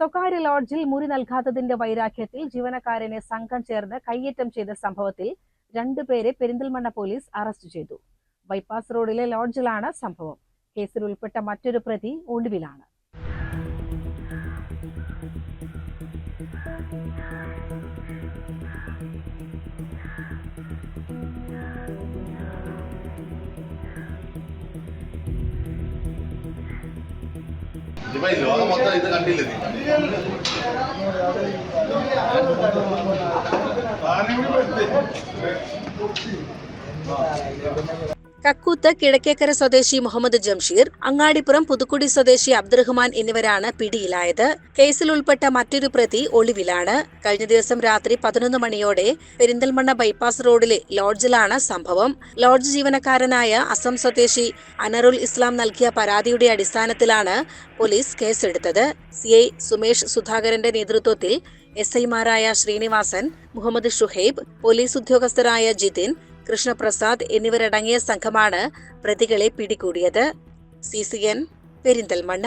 സ്വകാര്യ ലോഡ്ജിൽ മുറി നൽകാത്തതിന്റെ വൈരാഗ്യത്തിൽ ജീവനക്കാരനെ സംഘം ചേർന്ന് കയ്യേറ്റം ചെയ്ത സംഭവത്തിൽ രണ്ടുപേരെ പെരിന്തൽമണ്ണ പോലീസ് അറസ്റ്റ് ചെയ്തു. ബൈപ്പാസ് റോഡിലെ ലോഡ്ജിലാണ് സംഭവം. കേസിൽ ഉൾപ്പെട്ട മറ്റൊരു പ്രതി ഒളിവിലാണ് ఇప్పుడు ఈ లోకం మొత్తం ఇది కంటిల్ ఇది బాగానే കക്കൂത്ത് കിഴക്കേക്കര സ്വദേശി മുഹമ്മദ് ജംഷീർ അങ്ങാടിപ്പുറം പുതുക്കുടി സ്വദേശി അബ്ദുറഹ്മാൻ എന്നിവരാണ് പിടിയിലായത്. കേസിൽ ഉൾപ്പെട്ട മറ്റൊരു പ്രതി ഒളിവിലാണ്. കഴിഞ്ഞ ദിവസം രാത്രി പതിനൊന്ന് മണിയോടെ പെരിന്തൽമണ്ണ ബൈപ്പാസ് റോഡിലെ ലോഡ്ജിലാണ് സംഭവം. ലോഡ്ജ് ജീവനക്കാരനായ അസം സ്വദേശി അനറുൽ ഇസ്ലാം നൽകിയ പരാതിയുടെ അടിസ്ഥാനത്തിലാണ് പോലീസ് കേസെടുത്തത്. സി ഐ സുമേഷ് സുധാകരന്റെ നേതൃത്വത്തിൽ എസ് ഐമാരായ ശ്രീനിവാസൻ മുഹമ്മദ് ഷുഹൈബ് പോലീസ് ഉദ്യോഗസ്ഥരായ ജിതിൻ കൃഷ്ണപ്രസാദ് എന്നിവരടങ്ങിയ സംഘമാണ് പ്രതികളെ പിടികൂടിയത്. C C N Perinthalmanna.